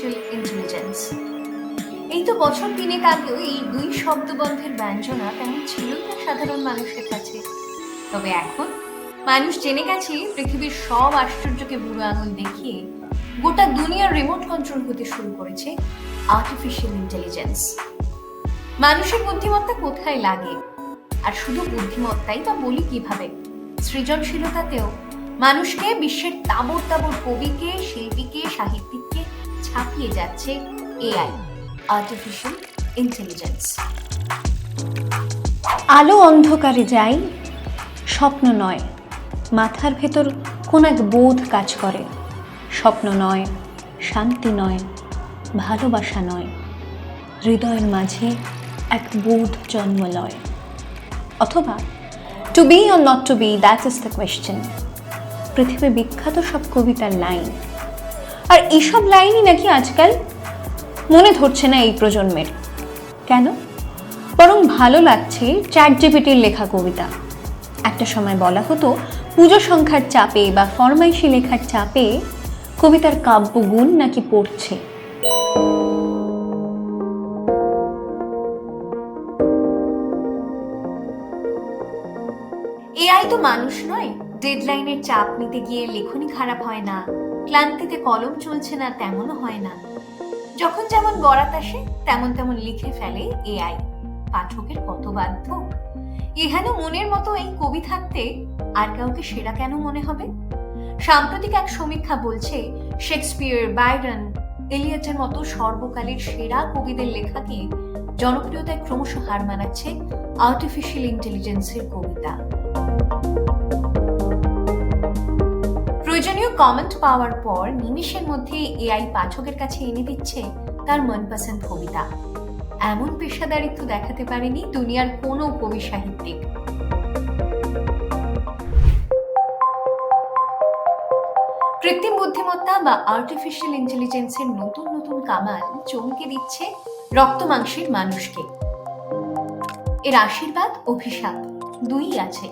Artificial intelligence এই তো বছর তিনেক আগেও এই দুই শব্দবন্ধের ব্যঞ্জনা তেমন ছিল না সাধারণ মানুষের কাছে। তবে এখন মানুষ জেনে গেছে, পৃথিবীর সব আশ্চর্যকে বুড়ো আঙুল দেখিয়ে গোটা দুনিয়ার রিমোট কন্ট্রোল হতে শুরু করেছে আর্টিফিশিয়াল ইন্টেলিজেন্স মানুষের বুদ্ধিমত্তা কোথায় লাগে? আর শুধু বুদ্ধিমত্তাই বা বলি কীভাবে? সৃজনশীলতাতেও মানুষকে বিশ্বের তাবর তাবর কবিকে, শিল্পীকে, সাহিত্যিককে ছাপিয়ে যাচ্ছে এআই আর্টিফিশিয়াল ইন্টেলিজেন্স আলো অন্ধকারে যাই স্বপ্ন নয়। মাথার ভেতর কোন এক বোধ কাজ করে। স্বপ্ন নয়, শান্তি নয়, ভালোবাসা নয়। হৃদয়ের মাঝে এক বোধ জন্ম লয়। অথবা to be or not to be that is the question পৃথিবীর বিখ্যাত সব কবিতার লাইন। আর এইসব লাইনই নাকি আজকাল মনে ধরছে না এই প্রজন্মের। কেন? বরং ভালো লাগছে চ্যাট জিপিটির লেখা কবিতা। একটা সময় বলা হতো, পুজো সংখ্যার চাপে বা ফরমাইশি লেখার চাপে কবিতার কাব্যগুণ নাকি পড়ছে। এআই তো মানুষ নয়, ডেডলাইনের চাপ নিতে গিয়ে লেখনি খারাপ হয় না। ক্লান্তিতে কলম চলছে না, তেমনও হয় না। যখন যেমন বরাত আসে, তেমন তেমন লিখে ফেলে এআই পাঠকের কত বাধ্য? এহেন মনের মতো এই কবি থাকতে আর কাউকে সেরা কেন মনে হবে? সাম্প্রতিক এক সমীক্ষা বলছে, শেক্সপিয়ার বাইরন এলিয়টের মতো সর্বকালের সেরা কবিদের লেখাকে জনপ্রিয়তায় ক্রমশ হার মানাচ্ছে আর্টিফিশিয়াল ইন্টেলিজেন্সের কবিতা। কমেন্ট পাওয়ার পর নিমিষের মধ্যে এআই পাঠকের কাছে এনে দিচ্ছে তার মনপসন্দ কবিতা। এমন পেশাদারিত্ব দেখাতে পারেনি দুনিয়ার কোনো কবি সাহিত্যিক কৃত্রিম বুদ্ধিমত্তা বা আর্টিফিশিয়াল ইন্টেলিজেন্সের নতুন নতুন কামাল চমকে দিচ্ছে রক্ত মাংসের মানুষকে। এর আশীর্বাদ, অভিশাপ দুই আছে।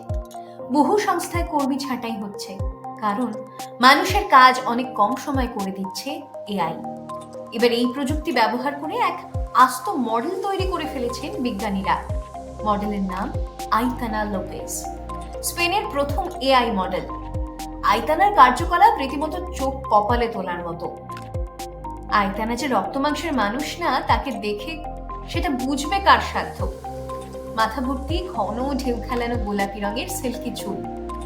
বহু সংস্থায় কর্মী ছাঁটাই হচ্ছে। কারণ মানুষের কাজ অনেক কম সময় করে দিচ্ছে এআই। এবার এই প্রযুক্তি ব্যবহার করে এক আস্ত মডেল তৈরি করে ফেলেছেন বিজ্ঞানীরা। মডেলের নাম আইতানা লোপেজ। স্পেনের প্রথম এআই মডেল। আইতানার কার্যকলাপ রীতিমতো চোখ কপালে তোলার মতো। আইতানা যে রক্ত মাংসের মানুষ না, তাকে দেখে সেটা বুঝবে কার সাধ্য। মাথা ভর্তি ঘন, ঢেউ খেলানো গোলাপি রঙের সিল্কি চুল।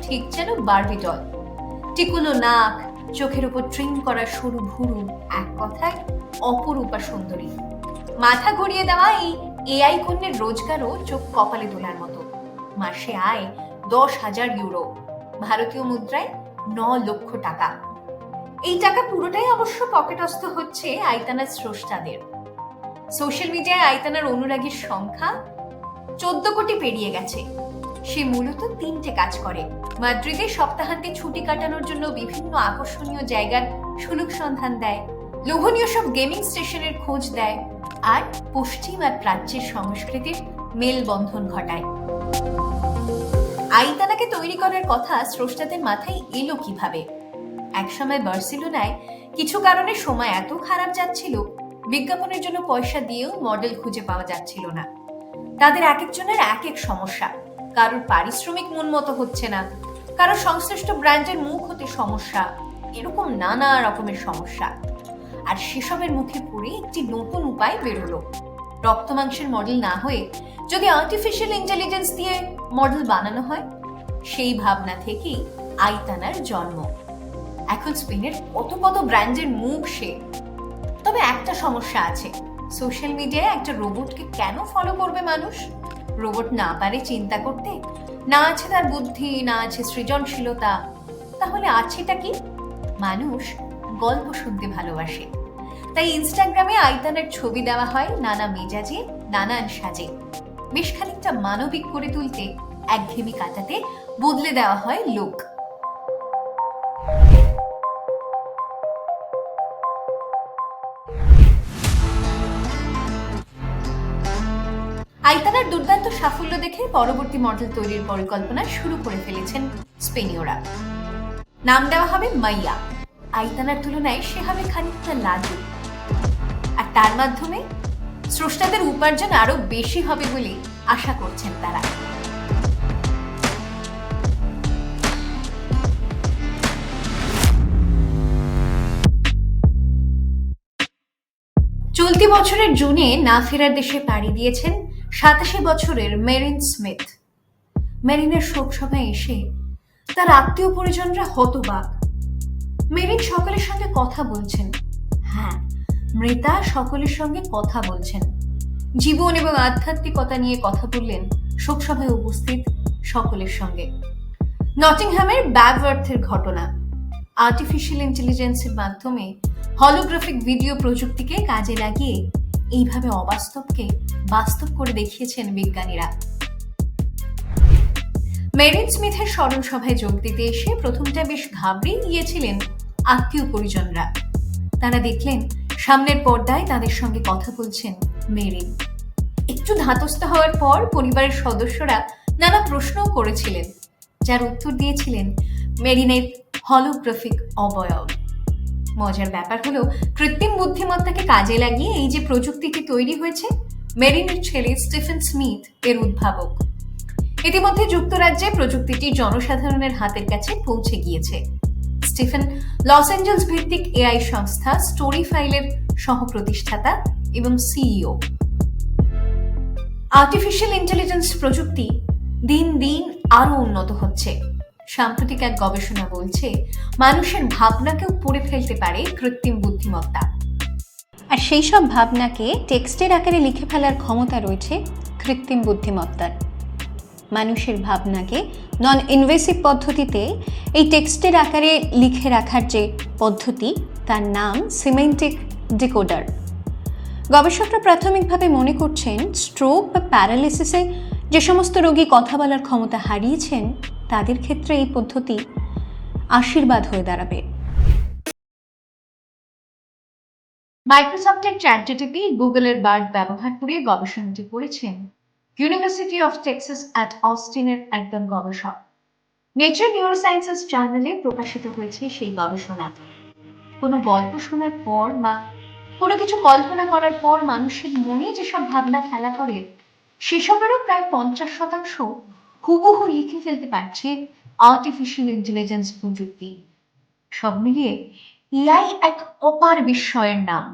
ঠিক যেন বারবি ডল। টিকুলো নাক, চোখের উপর ট্রিম করা সরু ভুরু, এক কথায় অপরূপা সুন্দরী। মাথা ঘুরিয়ে দেওয়া এই এআই কন্যের রোজগারও চোখ কপালে তোলার মতো। মাসে আয় দশ হাজার ইউরো। ভারতীয় মুদ্রায় ন লক্ষ টাকা। এই টাকা পুরোটাই অবশ্য পকেটস্থ হচ্ছে আইতানার স্রষ্টাদের। সোশ্যাল মিডিয়ায় আইতানার অনুরাগীর সংখ্যা চোদ্দ কোটি পেরিয়ে গেছে। সে মূলত তিনটে কাজ করে। মাদ্রিদে সপ্তাহান্তে ছুটি কাটানোর জন্য বিভিন্ন আকর্ষণীয় জায়গার সুলুক সন্ধান দেয়, লোভনীয় সব গেমিং স্টেশনের খোঁজ দেয় আর পশ্চিম আর প্রাচ্যের সংস্কৃতির মেলবন্ধন ঘটায়। আইতানাকে তৈরি করার কথা স্রষ্টাদের মাথায় এলো কীভাবে? একসময় বার্সেলোনায় কিছু কারণে সময় এত খারাপ যাচ্ছিল, বিজ্ঞাপনের জন্য পয়সা দিয়েও মডেল খুঁজে পাওয়া যাচ্ছিল না। তাদের এক একজনের এক এক সমস্যা কারোর পারিশ্রমিক মন মতো হচ্ছে না। কারোর সংশ্লিষ্ট ব্র্যান্ডের মুখ হতে সমস্যা। এরকম নানা রকমের সমস্যা। আর সেসবের মুখে পড়ে একটি নতুন উপায় বেরোলো। রক্ত মাংসের মডেল না হয়ে যদি আর্টিফিশিয়াল ইন্টেলিজেন্স দিয়ে মডেল বানানো হয়, সেই ভাবনা থেকেই আইতানার জন্ম। এখন স্পেনের কত কত ব্র্যান্ডের মুখ সে। তবে একটা সমস্যা আছে। সোশ্যাল মিডিয়ায় একটা রোবটকে কেন ফলো করবে মানুষ? রোবট না পারে চিন্তা করতে? না আছে তার বুদ্ধি, না আছে সৃজনশীলতা। তাহলে আছেটা কি? মানুষ গল্প শুনতে ভালোবাসে। তাই ইনস্টাগ্রামে আইতানের ছবি দেওয়া হয় নানা মেজাজে, নানান সাজে। বেশ খানিকটা মানবিক করে তুলতে একঘেমি কাটাতে বদলে দেওয়া হয় লোক। দুর্দান্ত সাফল্য দেখে পরবর্তী মডেল তৈরির পরিকল্পনা শুরু করে ফেলেছেন স্পেনীয়রা। নাম দেওয়া হবে মাইয়া। আইতানার তুলনায় সে হবে খানিকটা লাজুক। তার মাধ্যমে স্রষ্টাদের উপার্জন আরও বেশি হবে বলে আশা করছেন তারা। চলতি বছরের জুনে না ফেরার দেশে পাড়ি দিয়েছেন সাতাশি বছরের মেরিন স্মিথ। মেরিনের শোক সভায় এসে তার আত্মীয় পরিজনরা হতবাক। মেরিন সকলের সঙ্গে কথা বলছেন। হ্যাঁ মৃতা সকলের সঙ্গে কথা বলছেন। জীবন এবং আধ্যাত্মিকতা নিয়ে কথা বললেন শোকসভায় উপস্থিত সকলের সঙ্গে। নটিংহ্যামের ব্যাগওয়ার্থের ঘটনা। আর্টিফিশিয়াল ইন্টেলিজেন্সের মাধ্যমে হলোগ্রাফিক ভিডিও প্রযুক্তিকে কাজে লাগিয়ে এইভাবে অবাস্তবকে বাস্তব করে দেখিয়েছেন বিজ্ঞানীরা। মেরিন স্মিথের স্মরণ সভায় যোগ দিতে এসে প্রথমটা বেশ ঘাবড়েই গিয়েছিলেন আত্মীয় পরিজনরা। তারা দেখলেন, সামনের পর্দায় তাদের সঙ্গে কথা বলছেন মেরিন। একটু ধাতস্থ হওয়ার পর পরিবারের সদস্যরা নানা প্রশ্নও করেছিলেন, যার উত্তর দিয়েছিলেন মেরিনের হলোগ্রাফিক অবয়ব। মজার ব্যাপার হলো, কৃত্রিম বুদ্ধিমত্তাকে কাজে লাগিয়ে এই যে প্রযুক্তিটি তৈরি হয়েছে মেরিনের ছেলে স্টিফেন স্মিথ এর উদ্ভাবক। ইতিমধ্যে যুক্তরাজ্যে প্রযুক্তিটি জনসাধারণের হাতের কাছে পৌঁছে গিয়েছে। স্টিফেন লস অ্যাঞ্জেলস ভিত্তিক এআই সংস্থা স্টোরি ফাইলের সহ প্রতিষ্ঠাতা এবং সিইও। আর্টিফিশিয়াল ইন্টেলিজেন্স প্রযুক্তি দিন দিন আরও উন্নত হচ্ছে। সাম্প্রতিক এক গবেষণা বলছে, মানুষের ভাবনাকেও পড়ে ফেলতে পারে কৃত্রিম বুদ্ধিমত্তা। আর সেই সব ভাবনাকে টেক্সটের আকারে লিখে ফেলার ক্ষমতা রয়েছে কৃত্রিম বুদ্ধিমত্তার। মানুষের ভাবনাকে নন ইনভেসিভ পদ্ধতিতে এই টেক্সটের আকারে লিখে রাখার যে পদ্ধতি, তার নাম সিমেন্টিক ডিকোডার গবেষকরা প্রাথমিকভাবে মনে করছেন স্ট্রোক বা প্যারালিসিসে যে সমস্ত রোগী কথা বলার ক্ষমতা হারিয়েছেন, তাদের ক্ষেত্রে এই পদ্ধতি আশীর্বাদ হয়ে দাঁড়াবে। মাইক্রোসফটের চ্যাটজিটিপি গুগলের বার্ড ব্যবহার করে গবেষণাটি করেছেন। ইউনিভার্সিটি অফ টেক্সাস অ্যাট অস্টিনের একজন গবেষক। নেচার নিউরোসায়েন্সেস জার্নালে প্রকাশিত হয়েছে সেই গবেষণা। কোনো গল্প শোনার পর বা কোনো কিছু কল্পনা করার পর মানুষের মনে যেসব ভাবনা খেলা করে, সেসবেরও প্রায় পঞ্চাশ শতাংশ হুবহু লিখে ফেলতে পারছে আর্টিফিশিয়াল ইন্টেলিজেন্স প্রযুক্তি। সব মিলিয়ে এআই এক অপার বিস্ময়ের নাম।